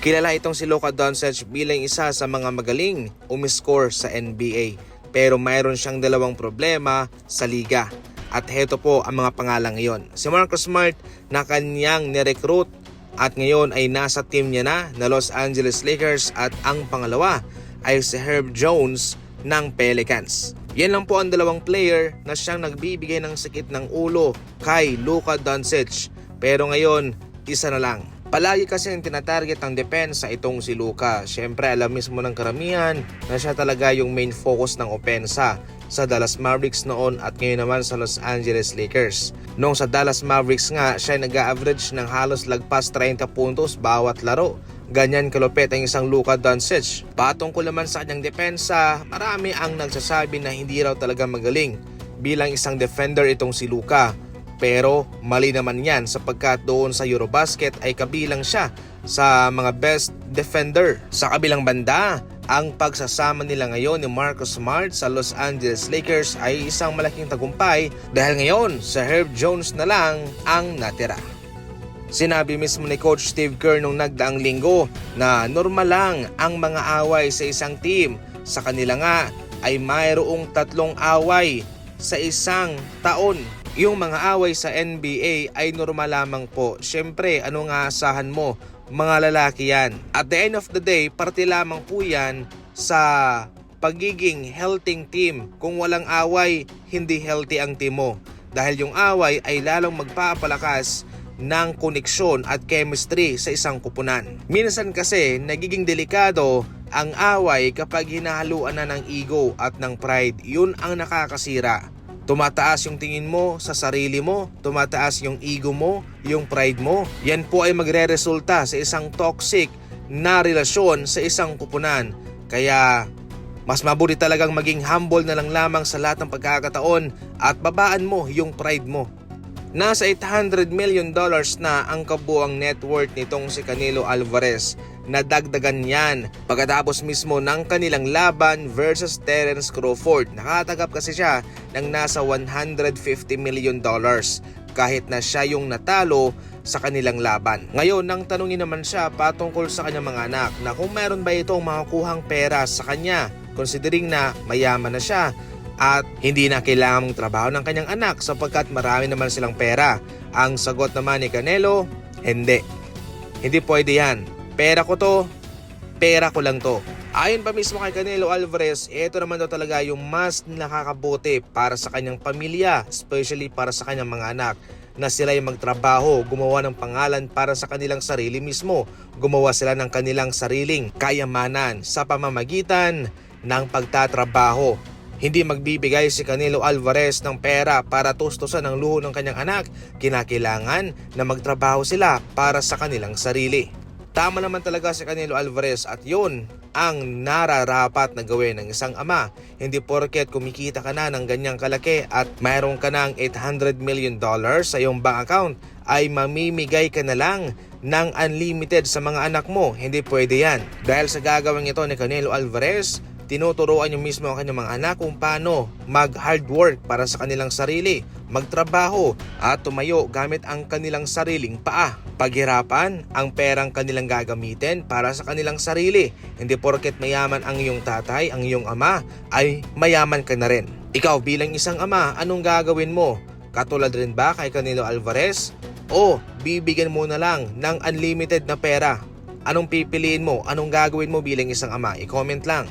Kilala itong si Luka Doncic bilang isa sa mga magaling umiscore sa NBA. Pero mayroon siyang dalawang problema sa liga. At heto po ang mga pangalang iyon. Si Marcus Smart na kanyang nirecruit at ngayon ay nasa team niya na na Los Angeles Lakers at ang pangalawa ay si Herb Jones ng Pelicans. Yan lang po ang dalawang player na siyang nagbibigay ng sakit ng ulo kay Luka Doncic. Pero ngayon, isa na lang. Palagi kasi ang tinatarget ng depensa itong si Luka. Siyempre alam mismo ng karamihan na siya talaga yung main focus ng opensa sa Dallas Mavericks noon at ngayon naman sa Los Angeles Lakers. Noong sa Dallas Mavericks nga, siya ay nag-average ng halos lagpas 30 puntos bawat laro. Ganyan kalupit ang isang Luka Doncic. Patungkol naman sa kanyang depensa, marami ang nagsasabi na hindi raw talaga magaling bilang isang defender itong si Luka. Pero mali naman yan sapagkat doon sa Eurobasket ay kabilang siya sa mga best defender. Sa kabilang banda, ang pagsasama nila ngayon ni Marcus Smart sa Los Angeles Lakers ay isang malaking tagumpay dahil ngayon sa Herb Jones na lang ang natira. Sinabi mismo ni Coach Steve Kerr nung nagdaang linggo na normal lang ang mga away sa isang team. Sa kanila nga ay mayroong tatlong away sa isang taon. Yung mga away sa NBA ay normal lamang po. Siyempre, ano nga asahan mo? Mga lalaki yan. At the end of the day, parte lamang po yan sa pagiging healthy team. Kung walang away, hindi healthy ang team mo. Dahil yung away ay lalong magpapalakas ng koneksyon at chemistry sa isang kupunan. Minsan kasi nagiging delikado ang away kapag hinahaluan na ng ego at ng pride. Yun ang nakakasira. Tumataas yung tingin mo sa sarili mo, tumataas yung ego mo, yung pride mo. Yan po ay magre-resulta sa isang toxic na relasyon sa isang kupunan. Kaya mas mabuti talagang maging humble na lang lamang sa lahat ng pagkakataon at babaan mo yung pride mo. Nasa 800 million dollars na ang kabuang net worth nitong si Canelo Alvarez. Nadagdagan yan pagkatapos mismo ng kanilang laban versus Terence Crawford. Nakatagap kasi siya ng nasa 150 million dollars kahit na siya yung natalo sa kanilang laban. Ngayon, nang tanungin naman siya patungkol sa kanyang mga anak na kung meron ba itong makukuhang pera sa kanya considering na mayaman na siya at hindi na kailangang trabaho ng kanyang anak sapagkat marami naman silang pera. Ang sagot naman ni Canelo, hindi. Hindi pwede yan. Pera ko to, pera ko lang to. Ayon pa mismo kay Canelo Alvarez, ito naman daw talaga yung mas nakakabuti para sa kanyang pamilya, especially para sa kanyang mga anak na sila ay magtrabaho, gumawa ng pangalan para sa kanilang sarili mismo, gumawa sila ng kanilang sariling kayamanan sa pamamagitan ng pagtatrabaho. Hindi magbibigay si Canelo Alvarez ng pera para tustusan ang luho ng kanyang anak, kinakailangan na magtrabaho sila para sa kanilang sarili. Tama naman talaga si Canelo Alvarez at yun ang nararapat na gawin ng isang ama. Hindi porket kumikita ka na ng ganyang kalaki at mayroon ka ng 800 million dollars sa iyong bank account ay mamimigay ka na lang ng unlimited sa mga anak mo. Hindi pwede yan. Dahil sa gagawin ito ni Canelo Alvarez, tinuturuan niyo mismo ang kanyang mga anak kung paano mag hard work para sa kanilang sarili, magtrabaho at tumayo gamit ang kanilang sariling paa. Paghirapan ang perang kanilang gagamitin para sa kanilang sarili. Hindi porket mayaman ang iyong tatay, ang iyong ama, ay mayaman ka na rin. Ikaw bilang isang ama, anong gagawin mo? Katulad rin ba kay Canelo Alvarez? O bibigyan mo na lang ng unlimited na pera? Anong pipiliin mo? Anong gagawin mo bilang isang ama? I-comment lang.